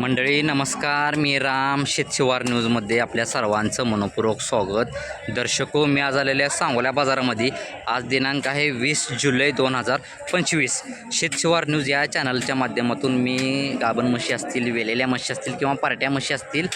मंडळी नमस्कार. मी राम शेतशिवार न्यूजमध्ये आपल्या सर्वांचं मनपूर्वक स्वागत. दर्शको मी आज आलेल्या सांगोल्या बाजारामध्ये. आज दिनांक आहे वीस जुलै दोन हजार पंचवीस. शेतशिवार न्यूज या चॅनलच्या माध्यमातून मी गाभण म्हशी असतील वेलेल्या म्हशी असतील किंवा पार्ट्या म्हशी असतील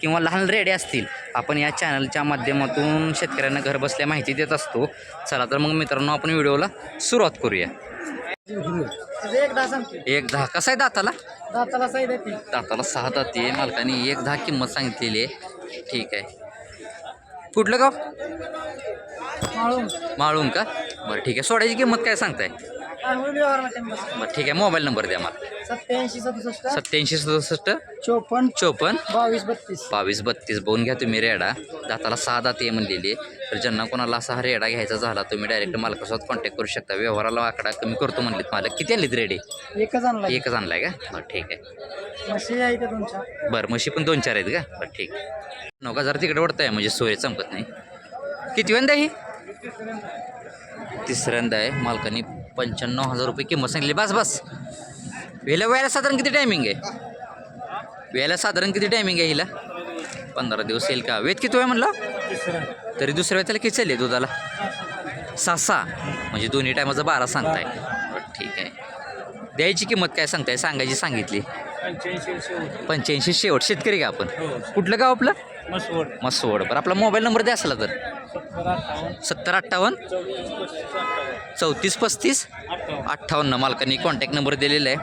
किंवा लहान रेडे असतील आपण या चॅनलच्या माध्यमातून शेतकऱ्यांना घरबसल्या माहिती देत असतो. चला तर मग मित्रांनो आपण व्हिडिओला सुरुवात करूया. एक दहा सांगते. एक दहा. कसा आहे दाताला? दाताला दाताला सहा दाती आहे. मालकाने एक दहा किंमत सांगितलेली आहे. ठीक आहे. कुठलं गाव? माळून. माळून का? बरं ठीक आहे. सोड्याची किंमत काय सांगताय? बरं ठीक आहे मोबाईल नंबर द्या मला. सत्याऐंशी सदुसष्ट सत्याऐंशी सदुसष्ट चोपन्न चोपन्न बावीस बत्तीस. बावीस बत्तीस. बघून घ्या तुम्ही रेडा. दाताला सहा दाती आहे म्हणलेली आहे. तर ज्यांना कोणाला असा हा रेडा घ्यायचा झाला तुम्ही डायरेक्ट मालकासोबत कॉन्टॅक्ट करू शकता. व्यवहाराला आकडा कमी करतो म्हणलेत मला किती आणलीत रेडी? एकच आणला एकच आणलाय का? बरं ठीक आहे. म्हशी आहे का तुमच्या बरं म्हशी पण दोन चार आहेत का? बरं ठीक आहे. नका जरा तिकडे वडताय म्हणजे सोय चमकत नाही. किती वेंदा ही? तिसऱ्यांदा आहे. मालकाने पंच्याण्णव हजार रुपये किंमत सांगली बस बस. वेला वेळेला साधारण किती टायमिंग आहे? वेळेला साधारण किती टायमिंग आहे हिला? पंधरा दिवस येईल का? वेद किती वेळ म्हणलं? तरी दुसऱ्या वेळ त्याला किती चालली दुधाला? सहा सहा. म्हणजे दोन्ही टायमाचं बारा सांगताय. ठीक आहे. द्यायची किंमत काय सांगताय? सांगायची सांगितली. पंच्याऐंशी शेवट. शेतकरी का आपण? कुठलं गाव आपलं? मसवड. मसवड. बरं आपला मोबाईल नंबर द्या असला तर. सत्तर अठ्ठावन्न. चौतीस पस्तीस अठ्ठावन्न. मालकांनी कॉन्टॅक्ट नंबर दिलेला आहे.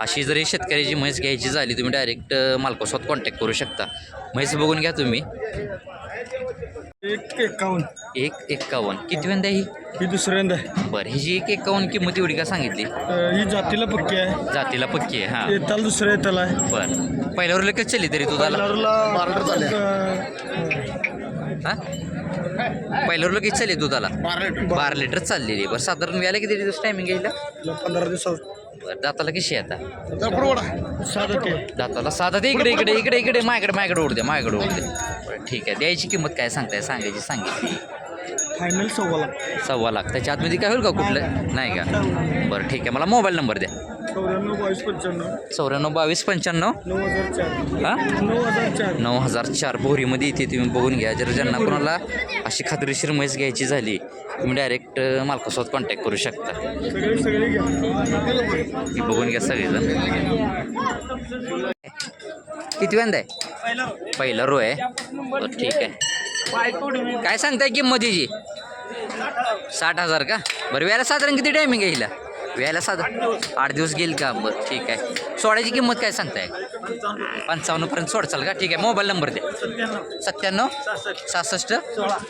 अशी जरी शेतकऱ्याची म्हैस घ्यायची झाली तुम्ही डायरेक्ट मालकासोबत कॉन्टॅक्ट करू शकता. म्हैस बघून घ्या तुम्ही. एक एकावन्न. एक एक्कावन्न किती वेंदा ही? ही दुसऱ्यांदा आहे. बरं ही एक एक्कावन्न किंमत एवढी का सांगितली? ही जातीला पक्की आहे. जातीला पक्की आहे हां. येताल दुसऱ्या येताला आहे. बरं. पहिल्यावर लगेच चली तरी दुधाला? हां? पहिल्यावर लगेच चालली दुधाला? बारा लिटर. चाललेली आहे. बरं साधारण व्याला किती दिवस टायमिंग घ्यायला पंधरा दिवसात. बरं दाताला कशी आहे आता? ते. दाताला साधा दे इकडे इकडे इकडे इकडे. माझ्याकडे माझ्याकडे उडू दे माझ्याकडे उडू दे बरं ठीक आहे. द्यायची किंमत काय सांगताय? सांगायची सांगितली फायनल सव्वाला सव्वा लाख. त्याच्या आतमध्ये काय होईल का कुठलं? नाही का? बरं ठीक आहे. मला मोबाईल नंबर द्या. चौऱ्याण्णव बावीस पंच्याण्णव. चौऱ्याण्णव बावीस पंच्याण्णव? नऊ हजार चार. हां? नऊ हजार चार. नऊ हजार चार. बोरीमध्ये इथे तुम्ही बघून घ्या. जर ज्यांना कोणाला अशी खात्रीशीर म्हैस घ्यायची झाली तुम्ही डायरेक्ट मालकासोबत कॉन्टॅक्ट करू शकता. सगळे सगळे घ्या. ही बघून घ्या सगळेजण. किती वेंदा आहे? पहिला रो. आहे. ठीक आहे. काय सांगताय किंमत हिची? साठ हजार का? बरं व्याला साधारण किती टायमिंग आहे हिला? व्याला साधारण आठ दिवस. गेल का? बरं ठीक आहे. सोडायची किंमत काय सांगताय? पंचावन्नपर्यंत सोडचाल का? ठीक आहे मोबाईल नंबर द्या. सत्त्याण्णव सहासष्ट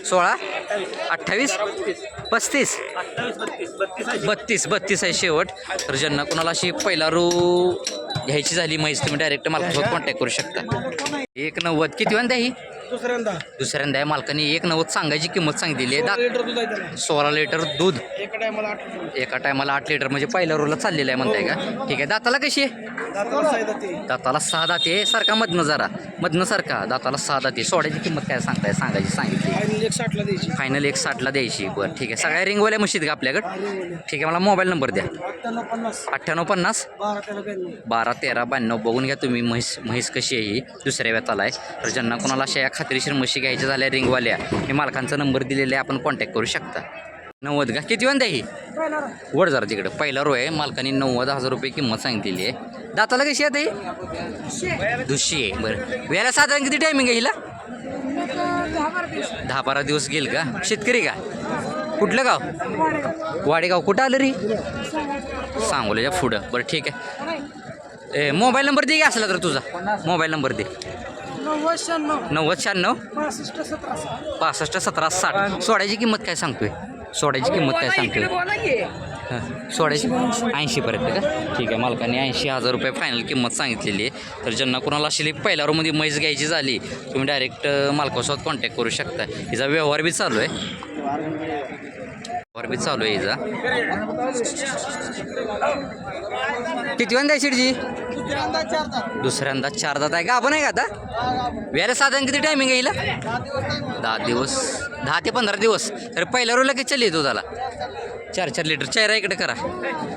सोळा अठ्ठावीस पस्तीस. बत्तीस बत्तीस आहे शेवट. तर ज्यांना कोणाला अशी पहिला रो घ्यायची झाली म्हैस तुम्ही डायरेक्ट मालकासोबत कॉन्टॅक्ट करू शकता. एक नव्वद किती वांदा ही? दुसऱ्यांदा? दुसऱ्यांदा आहे. मालकाने एक नव्वद सांगायची किंमत सांगितलेली आहे. लिटर दूध आहे त्याला. दा सोळा लिटर दूध. एका टायमाला आठ लिटर एका टायमाला आठ लिटर म्हणजे पहिल्या रोला चाललेलं आहे म्हणताय का? ठीक आहे. दाताला कशी आहे? दाताला साईदा ते दाताला सहा दाते सारखा मधनं जरा. मधनं सारखा. दाताला सहा दाते सोड्याची किंमत काय सांगताय? सांगायची सांगितली. फायनल एक साठला द्यायची. फायनल एक साठला द्यायची. बरं ठीक आहे. सगळ्या रिंगवाल्या मशीद का आपल्याकडं? ठीक आहे. मला मोबाईल नंबर द्या. अठ्ठ्याण्णव पन्नास. अठ्ठ्याण्णव पन्नास? बारा तेरा ब्याण्णव. बारा तेरा ब्याण्णव. बघून घ्या तुम्ही म्हैस म्हैस कशी आहे ही. दुसऱ्या व्यताला आहे. तर ज्यांना कोणाला अशा या खात्रीशीर म्हशी घ्यायच्या झाल्या रिंगवाल्या हे मालकांचा नंबर दिलेला आहे आपण कॉन्टॅक्ट करू शकता. नव्वद का किती वंदा ही? वर जरा तिकडं. पहिला रो आहे. मालकाने नव्वद हजार रुपये किंमत सांगितलेली आहे. दाताला कशी आहे ही? दुशी आहे. बरं. वेळेला साधारण किती टायमिंग आहे हिला? दहा बारा दिवस गेल का? शेतकरी का? कुठलं गाव? वाडेगाव. कुठं आलं रे? सांगोल्याच्या पुढं. बरं ठीक आहे. ए मोबाईल नंबर दे की असला तर तुझा. मोबाईल नंबर दे. नव्वद शहाण्णव. नव्वद शहाण्णव? पासष्ट सतरा पासष्ट सतरा साठ. सोड्याची किंमत काय सांगतोय? सोड्याची किंमत काय सांगतोय? सोड्याची ऐंशीपर्यंत का? ठीक आहे मालकाने ऐंशी हजार रुपये फायनल किंमत सांगितलेली आहे. तर ज्यांना कोणाला अशी पहिल्या रोमध्ये म्हैस घ्यायची झाली तुम्ही डायरेक्ट मालकासोबत कॉन्टॅक्ट करू शकता. हिचा व्यवहार बी चालू आहे. व्यवहार बी चालू आहे हिचा. किती द्यायची जी दुसऱ्यांदा चार दात आहे का? आपण आहे का आता? वेळेला साधारण किती टायमिंग हिला? दहा दिवस दहा ते पंधरा दिवस. तर पहिल्या रोला किती चालली दुधाला चार चार लिटर चेहरा इकडे करा.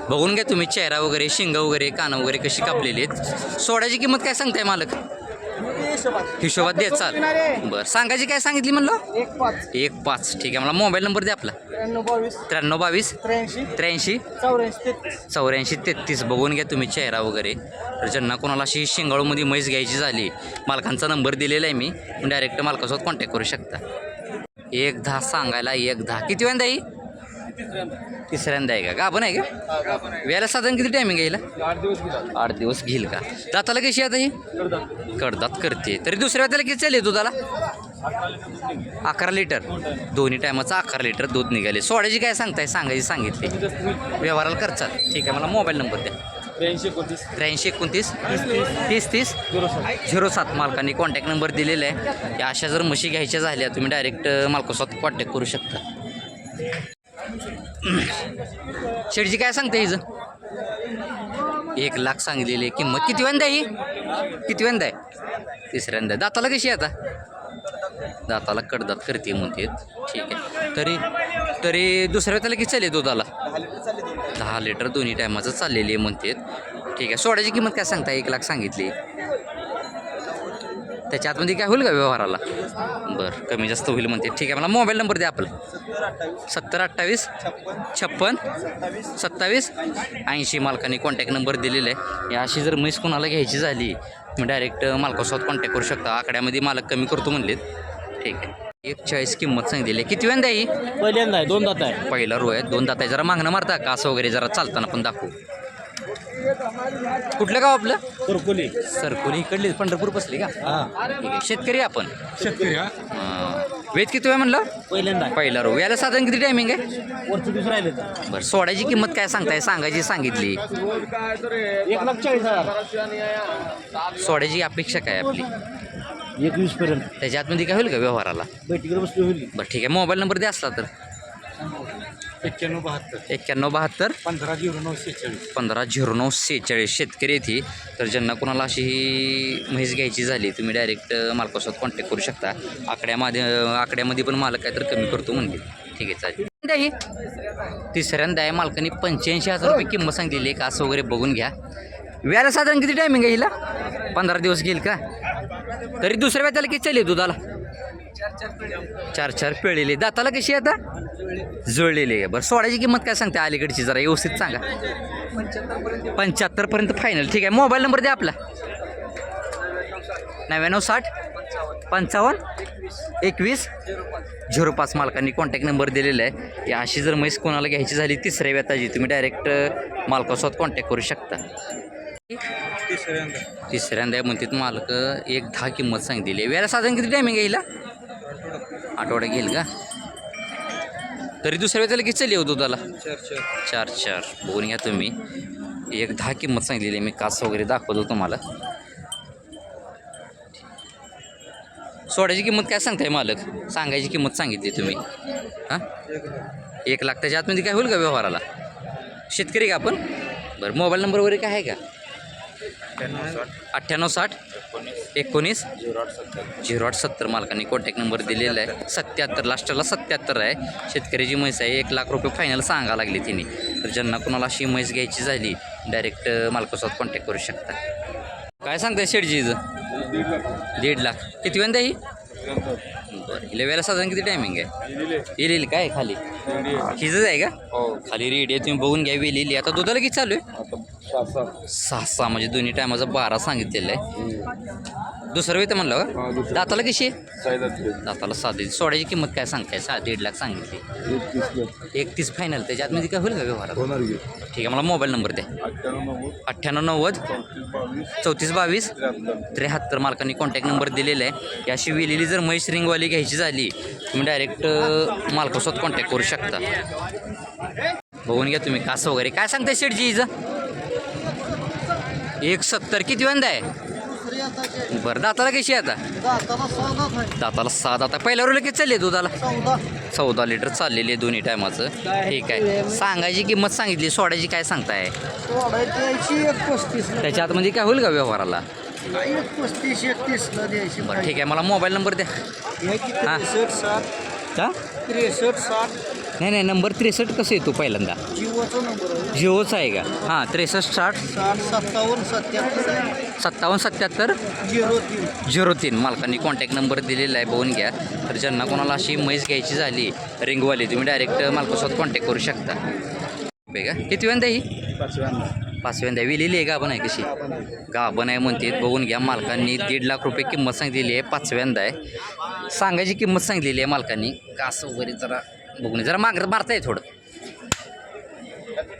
बघून घ्या तुम्ही चेहरा वगैरे शिंग वगैरे कान वगैरे कशी कापलेली आहेत. सोड्याची किंमत काय सांगताय मालक? हिशोबात. देत चाल. बरं सांगायची काय सांगितली म्हणलं? एक पाच. एक पाच ठीक आहे. मला मोबाईल नंबर द्या आपला. त्र्याण्णव बावीस. त्र्याण्णव बावीस. त्र्याऐंशी. त्र्याऐंशी. चौऱ्याऐंशी तेहतीस. चौऱ्याऐंशी तेहतीस. बघून घ्या तुम्ही चेहरा वगैरे. तर ज्यांना कोणाला अशी शिंगाळूमध्ये म्हैस घ्यायची झाली मालकांचा नंबर दिलेला आहे मी डायरेक्ट मालकासोबत कॉन्टॅक्ट करू शकता. एक दहा सांगायला एक दहा. किती वेळा येईल तिसऱ्यांदा आहे का? गाभण आहे का? वेळेला साधारण किती टायमिंग येईल आठ दिवस गेला आठ दिवस घेईल का? दाताला कशी आता ही? कडदात करते. तरी दुसऱ्या वेळेला किती चालेल दुधाला? अकरा लिटर. दोन्ही टायमाचं अकरा लिटर दूध निघाले. सोड्याची काय सांगताय? सांगायची सांगितली. व्यवहाराला खर्चात ठीक आहे मला मोबाईल नंबर द्या. त्र्याऐंशी एकोणतीस. त्र्याऐंशी एकोणतीस. तीस तीस. झिरो सात. मालकांनी कॉन्टॅक्ट नंबर दिलेला आहे. या अशा जर म्हशी घ्यायच्या झाल्या तुम्ही डायरेक्ट मालकासोबत कॉन्टॅक्ट करू शकता. शेडची काय सांगते हिचं? एक लाख सांगलेली आहे किंमत. किती वेंदा ही? किती वेंदा आहे? तिसऱ्यांदा दाताला कशी आहे आता? दाताला कडदात करते म्हणते. ठीक आहे. तरी तरी दुसऱ्या त्याला किती चालेल दुधाला. दहा लिटर दोन्ही टायमाचं चाललेली आहे म्हणते. ठीक आहे. सोड्याची किंमत काय सांगता एक लाख सांगितली. त्याच्या आतमध्ये काय होईल का व्यवहाराला? बरं कमी जास्त होईल म्हणते. ठीक आहे मला मोबाईल नंबर द्या आपला. सत्तर अठ्ठावीस छप्पन सत्तावीस ऐंशी मालकाने कॉन्टॅक्ट नंबर दिलेला. आहे या अशी जर म्हैस कोणाला घ्यायची झाली मी डायरेक्ट मालकासोबत कॉन्टॅक्ट करू शकता. आकड्यामध्ये मालक कमी करतो म्हणलेत. ठीक आहे. एक चाळीस किंमत सांगितलेली. आहे किती वेंदा ही? पहिल्यांदा आहे दोन दात आहे. पहिला रो आहे. दोन दात आहे. जरा मागणं मारता का? असं वगैरे जरा चालताना पण दाखवू. कुठलं गाव आपलं? कुरकुली. सरकोली. इकडली पंढरपूर बसली का? हा. ठीक आहे. शेतकरी आपण. शेतकरी हा. अं, वेद किती आहे म्हणलं? पहिल्यांदा. पहिला रो याला साधारण किती टायमिंग आहे? दिवस राहिले तर. बरं सोडायची किंमत काय सांगताय? सांगायची सांगितली. एक लाख चाळीस हजार. सोड्याची अपेक्षा काय आपली? एकवीस पर्यंत. त्याच्या आतमध्ये काय होईल का व्यवहाराला? बैठकीला बसली होईल. बरं ठीक आहे. मोबाईल नंबर द्या असला तर. एक्क्याण्णव बहात्तर. एक्क्याण्णव बहात्तर? पंधरा झिरो नऊ शेहेचाळीस पंधरा झिरो नऊ सेहेचाळीस. शेतकरी येते तर ज्यांना कोणाला अशी ही म्हैस घ्यायची झाली तुम्ही डायरेक्ट मालकासोबत कॉन्टॅक्ट करू शकता. आकड्यामध्ये आकड्यामध्ये पण मालक काय तर कमी करतो म्हणले. ठीक आहे चालेल. द्या ही? तिसऱ्यांदा आहे मालकाने पंच्याऐंशी हजार रुपये किंमत सांगितलेली आहे. का असं वगैरे बघून घ्या. व्याला साधारण किती टायमिंग आहे हिला? पंधरा दिवस घेईल का? तरी दुसऱ्या व्याजाला किती चालेल दुधाला? चार चार पिळलेले दाताला कशी आता? जुळलेली आहे. बरं सोळाची किंमत काय सांगते अलीकडची जरा? व्यवस्थित सांगा. पंच्याहत्तरपर्यंत फायनल ठीक आहे मोबाईल नंबर द्या आपला. नव्याण्णव साठ पंचावन्न एकवीस झिरो पाच. मालकांनी कॉन्टॅक्ट नंबर दिलेला आहे. या अशी जर म्हैस कोणाला घ्यायची झाली तिसऱ्या व्यताची तुम्ही डायरेक्ट मालकासोबत कॉन्टॅक्ट करू शकता. तिसऱ्यांदा तिसऱ्यांदा म्हणतात मालक एक दहा किंमत सांगितलेली आहे वेळेला साधारण किती टायमिंग येईल आठवडा घेईल का? तरी दुसऱ्या वेळेला किती चालली हो दुधाला. चार चार. चार चार. बघून घ्या तुम्ही. एक दहा किंमत सांगितलेली आहे. मी कास वगैरे दाखवतो तुम्हाला. सोड्याची किंमत काय सांगताय मालक? सांगायची किंमत सांगितली तुम्ही. हां? एक लाख त्याच्या आतमध्ये काय होईल का व्यवहाराला? शेतकरी का आपण? बरं मोबाईल नंबर वगैरे काय आहे का? अठ्ठ्याण्णव साठ. एकोणीस? झिरो आठ सत्तर. मालकांनी कॉन्टॅक्ट नंबर दिलेला आहे. सत्याहत्तर लास्टला सत्याहत्तर आहे. शेतकऱ्याची म्हैस आहे एक लाख रुपये फायनल सांगा लागली तिने. तर ज्यांना कोणाला अशी म्हैस घ्यायची झाली डायरेक्ट मालकासोबत कॉन्टॅक्ट करू शकता. काय सांगताय शेडजीचं दीड लाख. किती वेळा ही? बरं हिला वेळेला साधारण किती टायमिंग आहे? येईल काय खाली? हिजच आहे का? खाली रेडी आहे तुम्ही बघून घ्या वेलेली आता दुधाला किती चालू आहे? सहा सहा. म्हणजे दोन्ही टायमाचा बारा सांगितलेलं आहे. दुसरं वेळ म्हणलं का? दाताला कशी आहे? दाताला साधी सोड्याची किंमत काय सांगताय? सहा दीड लाख सांगितली. एकतीस फायनल त्याच्या आतमध्ये काय होईल का व्यवहारात? ठीक आहे मला मोबाईल नंबर द्या. अठ्ठ्याण्णव नव्वद. चौतीस बावीस. त्र्याहत्तर. मालकांनी कॉन्टॅक्ट नंबर दिलेला आहे. ही अशी वेलेली जर म्हैस रिंगवाली घ्यायची झाली तुम्ही डायरेक्ट मालकासोबत कॉन्टॅक्ट करू शकता. बघून घ्या तुम्ही कासं वगैरे. काय सांगताय शेटजी हिचं? एक सत्तर किती वंदा आहे? बरं दाताला कशी आहे आता? दाताला सहा दाता पहिल्या रोला किती चालली दुधाला? चौदा लिटर चाललेली आहे दोन्ही टायमाचं. ठीक आहे. सांगायची किंमत सांगितली सोडायची काय सांगताय? त्याच्या आतमध्ये काय होईल का व्यवहाराला? पस्तीस बरं ठीक आहे मला मोबाईल नंबर द्या. हा. त्रेसष्ट साठ. नाही नाही नंबर त्रेसष्ट कसं येतो पहिल्यांदा? जिओचा नंबर आहे जिओचा आहे का? हां त्रेसष्ट साठ. साठ सत्तावन्न सत्याहत्तर सत्तावन्न सत्याहत्तर? झिरो तीन. झिरो तीन. मालकांनी कॉन्टॅक्ट नंबर दिलेला आहे बघून घ्या. तर ज्यांना कोणाला अशी म्हैस घ्यायची झाली रिंगवाली तुम्ही डायरेक्ट मालकासोबत कॉन्टॅक्ट करू शकता. बेगा किती वेंदा ही? पाचव्यांदा. पाचव्यांदा विलेली आहे गाभण आहे कशी? गाभण आहे. म्हणते. बघून घ्या मालकांनी दीड लाख रुपये किंमत सांगितलेली आहे पाचव्यांदा आहे. सांगायची किंमत सांगितलेली आहे मालकांनी. कास वगैरे जरा बघून. जरा माग मारता आहे थोडं.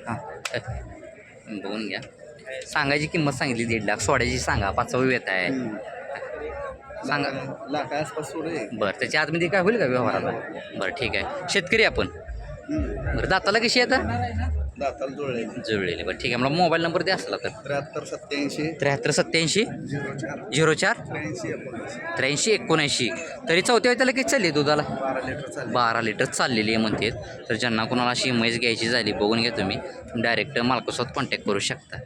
हां बघून घ्या. सांगायची किंमत सांगितली दीड लाख सोड्याची सांगा पाचवा येत आहे. सांगा. लाख आसपास सोडे बरं त्याच्या आतमध्ये काय होईल का व्यवहाराला बरं ठीक आहे. शेतकरी आपण. बरं दाताला कशी आता? दाताला जुळलेली. बरं ठीक आहे. मला मोबाईल नंबर द्या असला तर. त्र्याहत्तर सत्याऐंशी. त्र्याहत्तर सत्याऐंशी. झिरो चार. झिरो चार. त्र्याऐंशी एकोणीस त्र्याऐंशी एकोणऐंशी. तरी चौथ्या वेळेला किती चालली दुधाला? बारा लिटर चालले. बारा लिटर चाललेली आहे म्हणते तर ज्यांना कोणाला अशी म्हैस घ्यायची झाली बघून घ्या तुम्ही. डायरेक्ट मालकासोबत कॉन्टॅक्ट करू शकता.